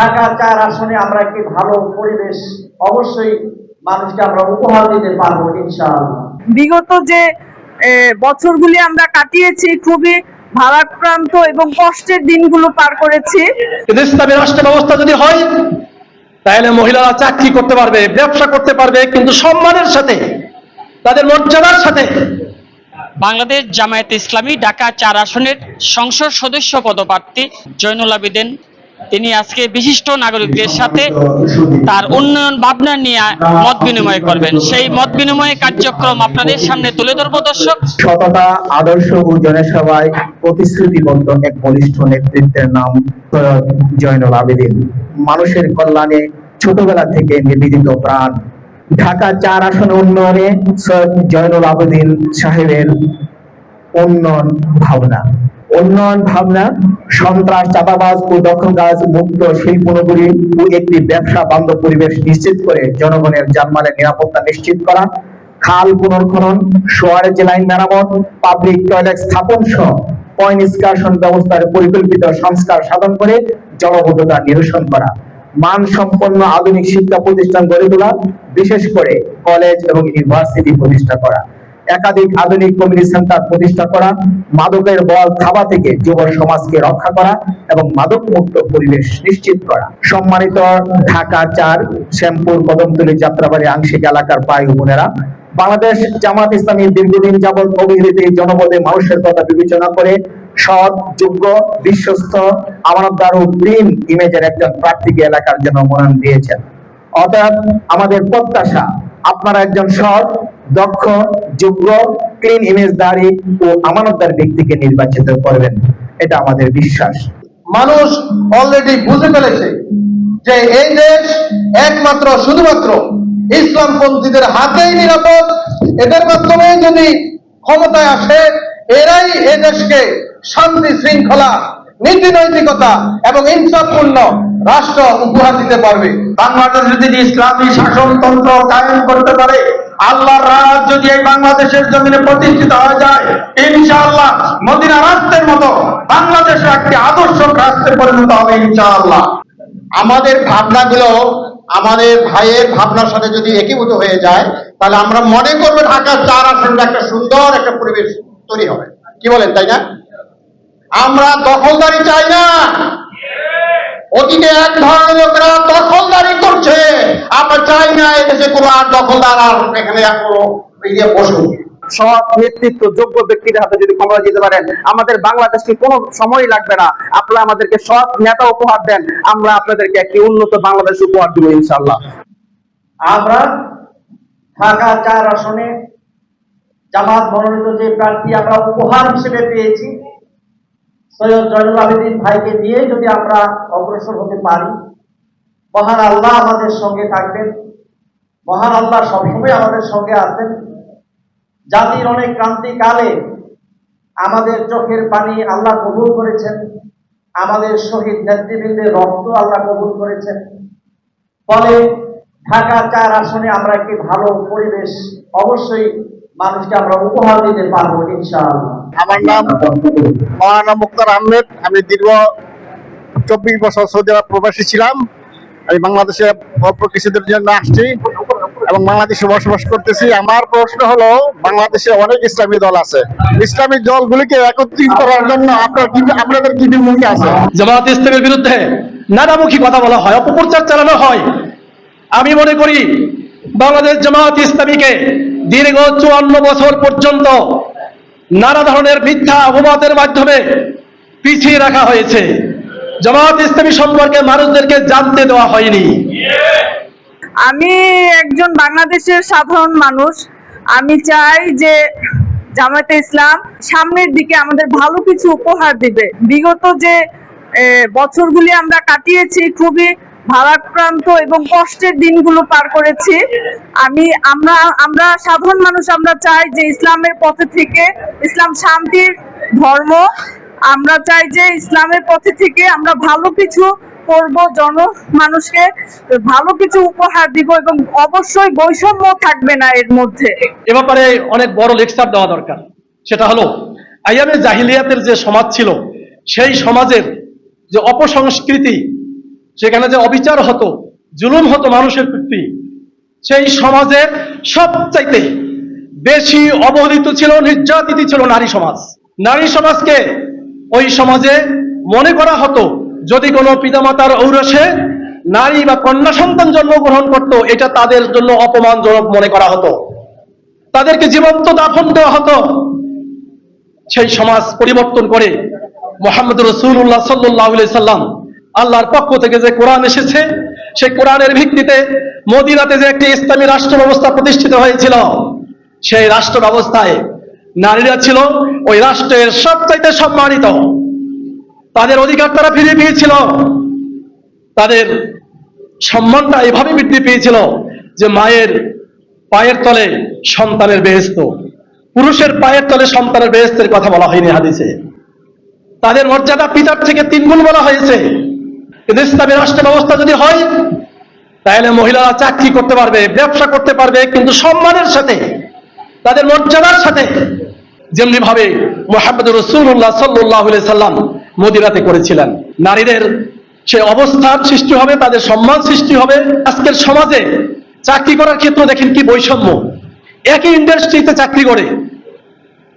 ঢাকা চার আসনে আমরা একটি ভালো পরিবেশ অবশ্যই মানুষকে আমরা উপহার দিতে পারব ইনশাআল্লাহ। বিগত যে বছরগুলি আমরা কাটিয়েছি খুবই ভারাক্রান্ত এবং কষ্টের দিনগুলো পার করেছি। ইসলামী রাষ্ট্র ব্যবস্থা যদি হয় তাহলে মহিলারা চাকরি করতে পারবে ব্যবসা করতে পারবে কিন্তু সম্মানের সাথে তাদের মর্যাদার সাথে। বাংলাদেশ জামায়াতে ইসলামী ঢাকা চার আসনের সংসদ সদস্য পদপ্রার্থী জয়নুল আবেদিন তিনি আজকে বিশিষ্ট নাগরিকদের সাথে তার উন্নয়ন ভাবনা নিয়ে মত বিনিময় করবেন। সেই মত বিনিময় কার্যক্রম আপনাদের সামনে তুলে ধরবো, দর্শক। সততা, আদর্শ ও জনসভায় প্রতিশ্রুতিবদ্ধ এক বলিষ্ঠ নেতৃত্বের নাম জয়নুল আবেদিন। মানুষের কল্যাণে ছোটবেলা থেকে নিবেদিত প্রাণ। ঢাকা চার আসন উন্নয়নে সৈয়দ জয়নুল আবেদিন সাহেবের উন্নয়ন ভাবনা। উন্নয়ন ভাবনা, সন্ত্রাস, চাঁদাবাজ ও দখলগাজ মুক্ত শিল্প নগরী ও একটি ব্যবসা বান্ধব পরিবেশ নিশ্চিত করে জনগণের জানমালের নিরাপত্তা নিশ্চিত করা, খাল পুনর্খনন সোয়ারেজ লাইন মেরামত, পাবলিক টয়লেট স্থাপন সহ পয় নিষ্কাশন ব্যবস্থার পরিকল্পিত সংস্কার সাধন করে জলবদ্ধতা নিরসন করা, মানসম্পন্ন আধুনিক শিক্ষা প্রতিষ্ঠান গড়ে তোলা, বিশেষ করে কলেজ এবং ইউনিভার্সিটি প্রতিষ্ঠা করা। একাধিক আধুনিক কমিউনিটি সেন্টার প্রতিষ্ঠা করা, মাদকের বল থাবা থেকে যুব সমাজকে রক্ষা করা এবং মাদক মুক্ত পরিবেশ নিশ্চিত করা। সম্মানিত ঢাকা চার, শ্যামপুর কদমতলী যাত্রাবাড়ি আংশিক এলাকার পাই বোনেরা, বাংলাদেশ জামাত ইসলামী দীর্ঘদিন যাবৎ অবহেলিত জনপদে মানুষের কথা বিবেচনা করে সৎ, যোগ্য, বিশ্বস্ত, আমানতদার ও গ্রিন ইমেজের একজন প্রার্থীকে এলাকার জন্য মনোনয়ন দিয়েছেন। অতএব আমাদের প্রত্যাশা, আপনারা একজন সৎ দক্ষ, যোগ্য ক্লিন ইমেজদারি ও আমানতদার ব্যক্তিকে নির্বাচিত করবেন। এটা আমাদের বিশ্বাস। মানুষ অলরেডি বুঝে ফেলেছে যে এই দেশ একমাত্র, শুধুমাত্র ইসলামপন্থীদের হাতেই নিরাপদ। এদের মাধ্যমে যদি ক্ষমতায় আসে, এরাই এ দেশকে শান্তি, শৃঙ্খলা নীতি নৈতিকতা এবং ইনসাফপূর্ণ রাষ্ট্র উপহার দিতে পারবে। বাংলাদেশ যদি ইসলামী শাসনতন্ত্র কায়েম করতে পারে, আল্লাহর রাজ যদি এই বাংলাদেশের জমিনে প্রতিষ্ঠিত হয়ে যায়, ইনশাআল্লাহ মদিনা রাষ্ট্রের মতো বাংলাদেশ একটি আদর্শ রাষ্ট্রে পরিণত হবে ইনশাআল্লাহ। আমাদের ভাবনাগুলো আমাদের ভাইয়ের ভাবনার সাথে যদি একীভূত হয়ে যায়, তাহলে আমরা মনে করব ঢাকার চার আসনটা একটা সুন্দর একটা পরিবেশ তৈরি হবে। কি বলেন, তাই না? আমরা দখলদারি চাই না। অতীতে এক ধরনের লোকেরা দখলদারি করছে। আমরা চাই না এদেশে কোনো আর দখলদার আর এখানে ইয়ে বসুক। সৎ নেতৃত্ব যোগ্য ব্যক্তির হাতে যদি ক্ষমতা দিতে পারেন আমাদের বাংলাদেশকে কোনো সময় লাগবে না। আপনারা আমাদেরকে সৎ নেতা উপহার দেন। আমরা আপনাদেরকে একটি উন্নত বাংলাদেশ উপহার দিব ইনশাল্লাহ আমরা ঢাকা চার আসনে জামাত মনোনীত যে প্রার্থী আমরা উপহার হিসেবে পেয়েছি সৈয়দ জয়নুল আবেদিন ভাইকে দিয়ে যদি আমরা অগ্রসর হতে পারি, মহান আল্লাহ আমাদের সঙ্গে থাকবেন। মহান আল্লাহ সবসময় আমাদের সঙ্গে আছেন। জাতির অনেক ক্রান্তিকালে আমাদের চোখের পানি আল্লাহ কবুল করেছেন। আমাদের শহীদ নেতৃবৃন্দের রক্ত আল্লাহ কবুল করেছেন। ফলে ঢাকা চার আসনে আমরা একটি ভালো পরিবেশ অবশ্যই মানুষকে আমরা উপহার দিতে পারব, ইনশাআল্লাহ। আমার নাম মৌলানা মুক্তার আহমেদ। আমি দীর্ঘ চব্বিশ বছর সৌদি আরব প্রবাসী ছিলাম। আমি বাংলাদেশে অল্প কিছুদের জন্য আসছি এবং বাংলাদেশে বসবাস করতেছি। আমার প্রশ্ন হলো, বাংলাদেশে অনেক ইসলামী দল আছে। ইসলামী দলগুলিকে একত্রিত করার জন্য আপনাদের কি ভূমিকা আছে? জামাত ইসলামের বিরুদ্ধে নানামুখী কথা বলা হয়, অপপ্রচার চালানো হয়। আমি মনে করি, বাংলাদেশ জামাত ইসলামীকে দীর্ঘ চুয়ান্ন বছর পর্যন্ত নানা ধরনের মিথ্যা অপবাদের মাধ্যমে পিছিয়ে রাখা হয়েছে। জামাত ইসলামী সম্পর্কে মানুষদেরকে জানতে দেওয়া হয়নি। আমি একজন বাংলাদেশের সাধারণ মানুষ। আমি চাই যে জামায়াতে ইসলাম সামনের দিকে আমাদের ভালো কিছু উপহার দিবে। বিগত যে বছরগুলি আমরা কাটিয়েছি, খুবই ভারাক্রান্ত এবং কষ্টের দিনগুলো পার করেছি। আমি, আমরা আমরা সাধারণ মানুষ, আমরা চাই যে ইসলামের পথে থেকে ইসলাম শান্তির ধর্ম। আমরা চাই যে ইসলামের পথে থেকে আমরা ভালো কিছু করব, জন মানুষকে ভালো কিছু উপহার দিব এবং অবশ্যই বৈষম্য থাকবে না এর মধ্যে। এ ব্যাপারে অনেক বড় লেকচার দেওয়া দরকার। সেটা হলো, আইয়ামে জাহিলিয়াতের যে সমাজ ছিল, সেই সমাজের যে অপসংস্কৃতি সেখানে যে অবিচার হতো, জুলুম হতো মানুষের প্রতি, সেই সমাজের সবচাইতে বেশি অবহেলিত ছিল, নির্যাতিত ছিল নারী সমাজ। নারী সমাজকে ওই সমাজে মনে করা হতো, যদি কোনো পিতামাতার ঔরসে নারী বা কন্যা সন্তান জন্মগ্রহণ করত, এটা তাদের জন্য অপমানজনক মনে করা হতো। তাদেরকে জীবন্ত দাফন দেওয়া হতো। সেই সমাজ পরিবর্তন করে মোহাম্মদ রসুল্লাহ সাল্লাহ সাল্লাম আল্লাহর পক্ষ থেকে যে কোরআন এসেছে, সেই কোরআনের ভিত্তিতে মদিনাতে যে একটি ইসলামী রাষ্ট্র ব্যবস্থা প্রতিষ্ঠিত হয়েছিল, সেই রাষ্ট্র ব্যবস্থায় নারীরা ছিল, ওই রাষ্ট্রের সবচাইতে সম্মানিত। তাদের অধিকার তারা ফিরে পেয়েছিল। তাদের সম্মানটা এভাবে বৃদ্ধি পেয়েছিল যে মায়ের পায়ের তলে সন্তানের বেহেস্ত। পুরুষের পায়ের তলে সন্তানের বেহেস্তের কথা বলা হয়নি হাদিসে। তাদের মর্যাদা পিতার থেকে তিন গুণ বলা হয়েছে। কিন্তু ইসলামী রাষ্ট্র ব্যবস্থা যদি হয়, তাহলে মহিলারা চাকরি করতে পারবে, ব্যবসা করতে পারবে, কিন্তু সম্মানের সাথে, তাদের মর্যাদার সাথে যেমনি ভাবে মোহাম্মদ রসুল্লাহ সাল্লাহ সাল্লাম মদিরাতে করেছিলেন। নারীদের সে অবস্থার সৃষ্টি হবে, তাদের সম্মান সৃষ্টি হবে। আজকের সমাজে চাকরি করার ক্ষেত্রে দেখেন কি বৈষম্য। একই ইন্ডাস্ট্রিতে চাকরি করে,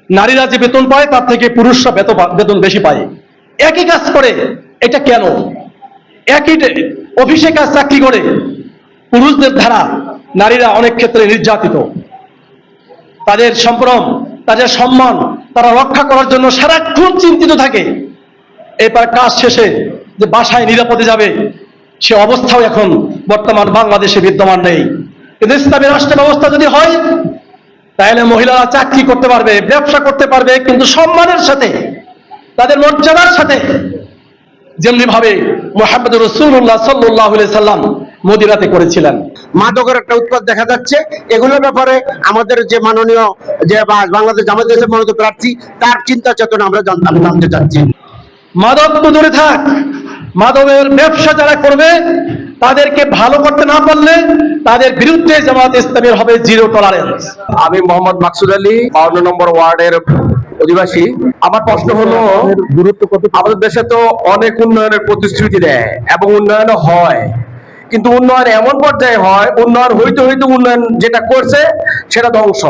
নারীরা যে বেতন পায়, তার থেকে পুরুষরা বেতন বেতন বেশি পায়। একই কাজ করে, এটা কেন? একই অফিসে কাজ চাকরি করে। পুরুষদের ধারা, নারীরা অনেক ক্ষেত্রে নির্যাতিত। তাদের সম্ভ্রম, তাদের সম্মান, তারা রক্ষা করার জন্য সারাক্ষণ চিন্তিত থাকে। এবার কাজ শেষে যে বাসায় নিরাপদে যাবে, সে অবস্থাও এখন বর্তমান বাংলাদেশে বিদ্যমান নেই। কিন্তু ইসলামী রাষ্ট্র ব্যবস্থা যদি হয়, তাহলে মহিলারা চাকরি করতে পারবে, ব্যবসা করতে পারবে, কিন্তু সম্মানের সাথে, তাদের মর্যাদার সাথে যেমনি ভাবে মোহাম্মদ রসুল্লাহ সাল্লাহ সাল্লাম মদিরাতে করেছিলেন। মাদকের একটা উৎপাদ দেখা যাচ্ছে। এগুলোর ব্যাপারে আমাদের যে মাননীয় যে বাংলাদেশ জামাত ইসলামের মনোনীত প্রার্থী তার চিন্তা চেতনা আমরা জান- আমি জানতে চাচ্ছি। মাদক তো দূরে থাক। মাদকের ব্যবসা যারা করবে তাদেরকে ভালো করতে না পারলে তাদের বিরুদ্ধে জামাত ইসলামের হবে জিরো টলারেন্স আমি মোহাম্মদ মাকসুদ আলী বাউন্ন নম্বর ওয়ার্ডের অধিবাসী, আমার প্রশ্ন হলো গুরুত্ব কত আমাদের দেশে তো অনেক উন্নয়নের প্রতিশ্রুতি দেয় এবং উন্নয়ন হয়। কিন্তু উন্নয়ন এমন পর্যায়ে হয়, উন্নয়ন হইতে হইতে উন্নয়ন যেটা করছে, সেটা ধ্বংস।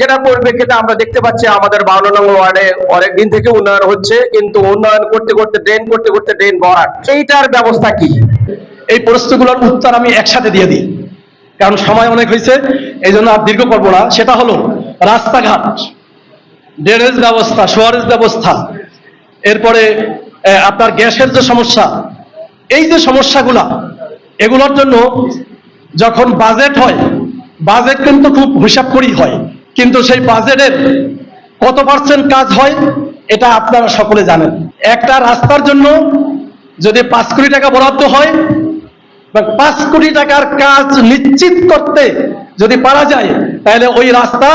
যেটা পরিপ্রেক্ষিতে আমরা দেখতে পাচ্ছি, আমাদের বাউন্ন নম্বর ওয়ার্ডে অনেক দিন থেকে উন্নয়ন হচ্ছে, কিন্তু উন্নয়ন করতে করতে, ড্রেন করতে করতে ড্রেন ভরাট এইটার ব্যবস্থা কি? এই প্রশ্নগুলোর উত্তর আমি একসাথে দিয়ে দিই। কারণ সময় অনেক হয়েছে এই জন্য আর দীর্ঘ করব না। সেটা হলো, রাস্তাঘাট। ড্রেনেজ ব্যবস্থা, সোয়ারেজ ব্যবস্থা, এরপরে আপনার গ্যাসের যে সমস্যা, এই যে সমস্যাগুলা, এগুলোর জন্য যখন বাজেট হয়, বাজেট কিন্তু খুব হিসাব করেই হয়, কিন্তু সেই বাজেটের কত পার্সেন্ট কাজ হয়, এটা আপনারা সকলে জানেন। একটা রাস্তার জন্য যদি পাঁচ কোটি টাকা বরাদ্দ হয়, বা পাঁচ কোটি টাকার কাজ নিশ্চিত করতে যদি পারা যায় তাহলে ওই রাস্তা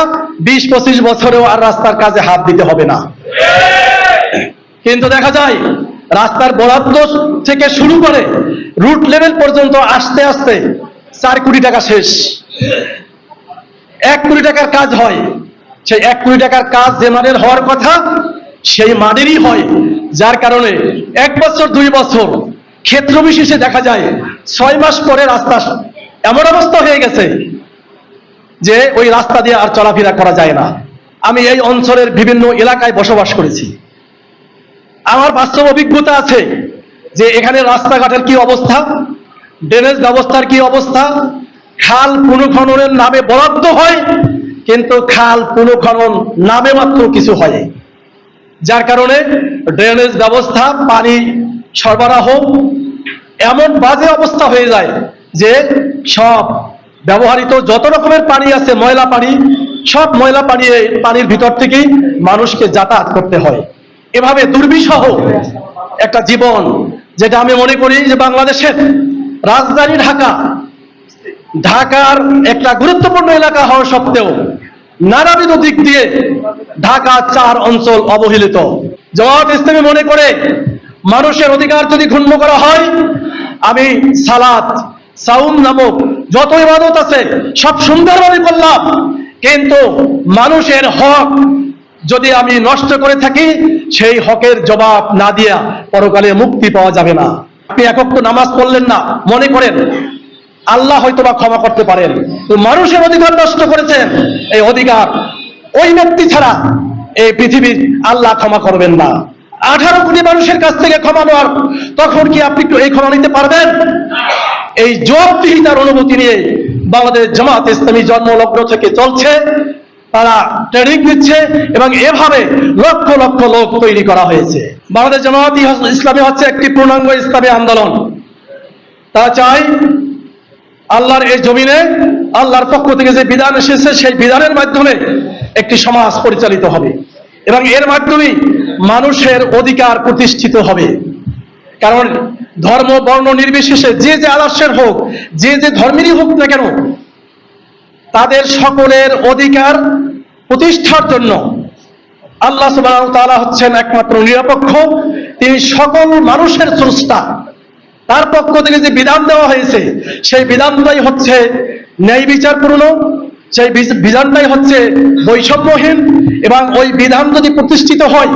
বিশ পঁচিশ বছরেও আর রাস্তার কাজে হাত দিতে হবে না। কিন্তু দেখা যায়, রাস্তার বরাদ্দ থেকে শুরু করে রুট লেভেল পর্যন্ত আসতে আসতে চার কোটি টাকা শেষ। এক কোটি টাকার কাজ হয়, সেই এক কোটি টাকার কাজ যে মানের হওয়ার কথা, সেই মানেরই হয়। যার কারণে এক বছর, দুই বছর, ক্ষেত্র বিশেষে দেখা যায়, ছয় মাস পরে রাস্তা এমন অবস্থা হয়ে গেছে যে ওই রাস্তা দিয়ে আর চলাফেরা করা যায় না। আমি এই অঞ্চলের বিভিন্ন এলাকায় বসবাস করেছি। আমার বাস্তব অভিজ্ঞতা আছে যে এখানে রাস্তাঘাটের কি অবস্থা, ড্রেনেজ ব্যবস্থার কি অবস্থা, খাল পুনঃখননের নামে বরাদ্দ হয়, কিন্তু খাল পুনঃখনন নামে মাত্র কিছু হয় যার কারণে ড্রেনেজ ব্যবস্থা, পানি সরবরাহ এমন বাজে অবস্থা হয়ে যায় যে সব ব্যবহৃত যত রকমের পানি আছে, ময়লা পানি, সব ময়লা পানি পানির ভিতর থেকেই মানুষকে যাতায়াত করতে হয়। এভাবে দুর্বিষহ একটা জীবন, যেটা আমি মনে করি যে বাংলাদেশের রাজধানী ঢাকা, ঢাকার একটা গুরুত্বপূর্ণ এলাকা হওয়া সত্ত্বেও নানাবিধ দিক দিয়ে ঢাকা চার অঞ্চল অবহেলিত। জবাব ইসলামী মনে করে, মানুষের অধিকার যদি ক্ষুণ্ণ করা হয়, আমি সালাত, সাউম নামক যত ইবাদত আছে, সব সুন্দরভাবে করলাম। কিন্তু মানুষের হক যদি আমি নষ্ট করে থাকি, সেই হকের জবাব না দিয়া পরকালে মুক্তি পাওয়া যাবে না। আপনি একক তো নামাজ পড়লেন না, মনে করেন, আল্লাহ হয়তো বা ক্ষমা করতে পারেন। মানুষের অধিকার নষ্ট করেছেন, এই অধিকার ওই ব্যক্তি ছাড়া এই পৃথিবীর আল্লাহ ক্ষমা করবেন না। আঠারো কোটি মানুষের কাছ থেকে ক্ষমা নেওয়ার তখন কি আপনি একটু এই ক্ষমা নিতে পারবেন? এই জবাবদিহিতার অনুভূতি নিয়ে বাংলাদেশ জামাত ইসলামী জন্মলগ্ন থেকে চলছে, তারা ট্রেনিং দিচ্ছে এবং এভাবে লক্ষ লক্ষ লোক তৈরি করা হয়েছে। বাংলাদেশ জামাত ইসলামী হচ্ছে একটি পূর্ণাঙ্গ ইসলামী আন্দোলন। তারা চায় আল্লাহর এই জমিনে, আল্লাহর পক্ষ থেকে যে বিধান এসেছে, সেই বিধানের মাধ্যমে একটি সমাজ পরিচালিত হবে। এবং এর মাধ্যমে মানুষের অধিকার প্রতিষ্ঠিত হবে। কারণ ধর্ম, বর্ণ নির্বিশেষে যে যে আদর্শের হোক, যে যে ধর্মেরই হোক না কেন, তাদের সকলের অধিকার প্রতিষ্ঠার জন্য আল্লাহ তাআলা হচ্ছেন একমাত্র নিরপেক্ষ। তিনি সকল মানুষের স্রষ্টা। তার পক্ষ থেকে যে বিধান দেওয়া হয়েছে, সেই বিধানটাই হচ্ছে ন্যায় বিচারপূর্ণ সেই বিধানটাই হচ্ছে বৈষম্যহীন এবং ওই বিধান যদি প্রতিষ্ঠিত হয়,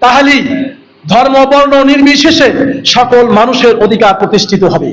তাহলেই ধর্ম, বর্ণ, নির্বিশেষে সকল মানুষের অধিকার প্রতিষ্ঠিত হবে।